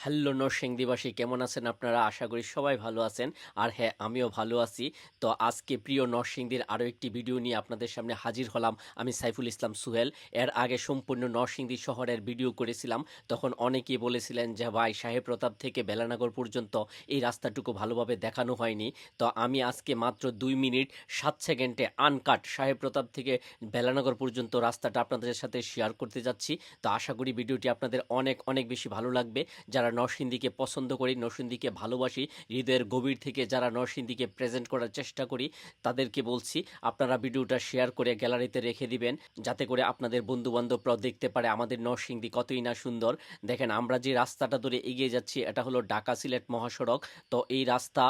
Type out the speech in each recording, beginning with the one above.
Hello নরসিংদীবাসী, কেমন আছেন আপনারা? আশা করি সবাই ভালো আছেন। আর হ্যাঁ আমিও ভালো আছি। তো আজকে প্রিয় নরসিংদীর আরও একটি ভিডিও নিয়ে আপনাদের সামনে হাজির হলাম আমি সাইফুল ইসলাম সুহেল। এর আগে সম্পূর্ণ নরসিংদী শহরের ভিডিও করেছিলাম। তখন অনেকেই বলেছিলেন যে, ভাই, সাহেব প্রতাপ থেকে বেলানগর পর্যন্ত এই রাস্তাটুকু ভালোভাবে দেখানো হয়নি। তো আমি আজকে মাত্র দুই মিনিট, সাত সেকেন্ডে আনকাট সাহেব প্রতাপ থেকে বেলানগর পর্যন্ত রাস্তাটা আপনাদের সাথে শেয়ার করতে যাচ্ছি। তো আশা করি ভিডিওটি আপনাদের অনেক অনেক বেশি ভালো লাগবে। যারা নরসিংদীকে পছন্দ করি, নরসিংদীকে ভালোবাসি, হৃদয়ের গভীর থেকে যারা নরসিংদীকে প্রেজেন্ট করার চেষ্টা করি, তাদেরকে বলছি, আপনারা ভিডিওটা শেয়ার করে গ্যালারিতে রেখে দিবেন, যাতে করে আপনাদের বন্ধুবান্ধবরাও দেখতে পারে আমাদের নরসিংদী কতই না সুন্দর। দেখেন, আমরা যে রাস্তাটা ধরে এগিয়ে যাচ্ছি, এটা হলো ঢাকা সিলেট মহাসড়ক। তো এই রাস্তা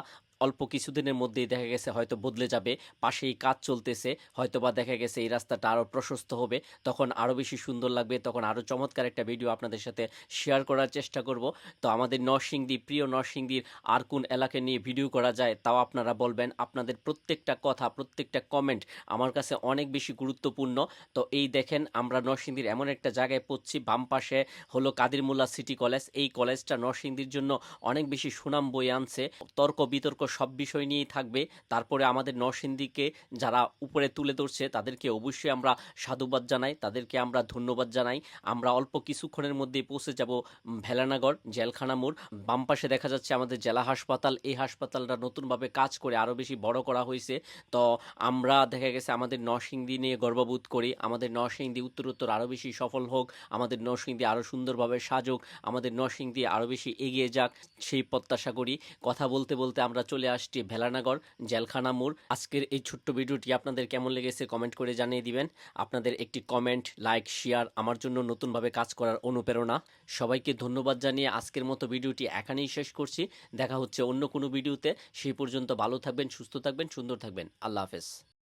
অল্প কিছুদিনের মধ্যেই দেখা গেছে হয়তো বদলে যাবে, পাশেই কাজ চলতেছে হয়তো বা দেখা গেছে এই রাস্তাটা আরও প্রশস্ত হবে, তখন আরও বেশি সুন্দর লাগবে, তখন আরও চমৎকার একটা ভিডিও আপনাদের সাথে শেয়ার করার চেষ্টা করব। তো আমাদের নরসিংদী, প্রিয় নরসিংদীর আর কোন এলাকা নিয়ে ভিডিও করা যায় তাও আপনারা বলবেন, আপনাদের প্রত্যেকটা কথা, প্রত্যেকটা কমেন্ট আমার কাছে অনেক বেশি গুরুত্বপূর্ণ। তো এই দেখেন, আমরা নরসিংদীর এমন একটা জায়গায় পড়ছি, বাম পাশে হলো কাদিরমুল্লা সিটি কলেজ এই কলেজটা নরসিংদীর জন্য অনেক বেশি সুনাম বয়ে আনছে। তর্ক বিতর্ক সব বিষয় নিয়েই থাকবে। তারপরে আমাদের নরসিংদীকে যারা উপরে তুলে ধরছে, তাদেরকে অবশ্যই আমরা সাধুবাদ জানাই, তাদেরকে আমরা ধন্যবাদ জানাই। আমরা অল্প কিছুক্ষণের মধ্যেই পৌঁছে যাব ভেলানগর, জেলখানা মোড়। বাম পাশে দেখা যাচ্ছে আমাদের জেলা হাসপাতাল। এই হাসপাতালটা নতুনভাবে কাজ করে আরও বেশি বড় করা হয়েছে। তো আমরা দেখা গেছে আমাদের নরসিংদী নিয়ে গর্ববোধ করি। আমাদের নরসিংদী উত্তরোত্তর আরও বেশি সফল হোক, আমাদের নরসিংদী আরও সুন্দরভাবে সাজুক, আমাদের নরসিংদী আরও বেশি এগিয়ে যাক, সেই প্রত্যাশা করি। কথা বলতে বলতে আমরা চলে আসছি ভেলানাগর জেলখানা মোড়। আজকের এই ছোট্ট ভিডিওটি আপনাদের কেমন লেগেছে কমেন্ট করে জানিয়ে দিবেন। আপনাদের একটি কমেন্ট, লাইক, শেয়ার আমার জন্য নতুনভাবে কাজ করার অনুপ্রেরণা। সবাইকে ধন্যবাদ জানিয়ে আজকের মতো ভিডিওটি এখানেই শেষ করছি। দেখা হচ্ছে অন্য কোনো ভিডিওতে। সেই পর্যন্ত ভালো থাকবেন, সুস্থ থাকবেন, সুন্দর থাকবেন। আল্লাহ হাফেজ।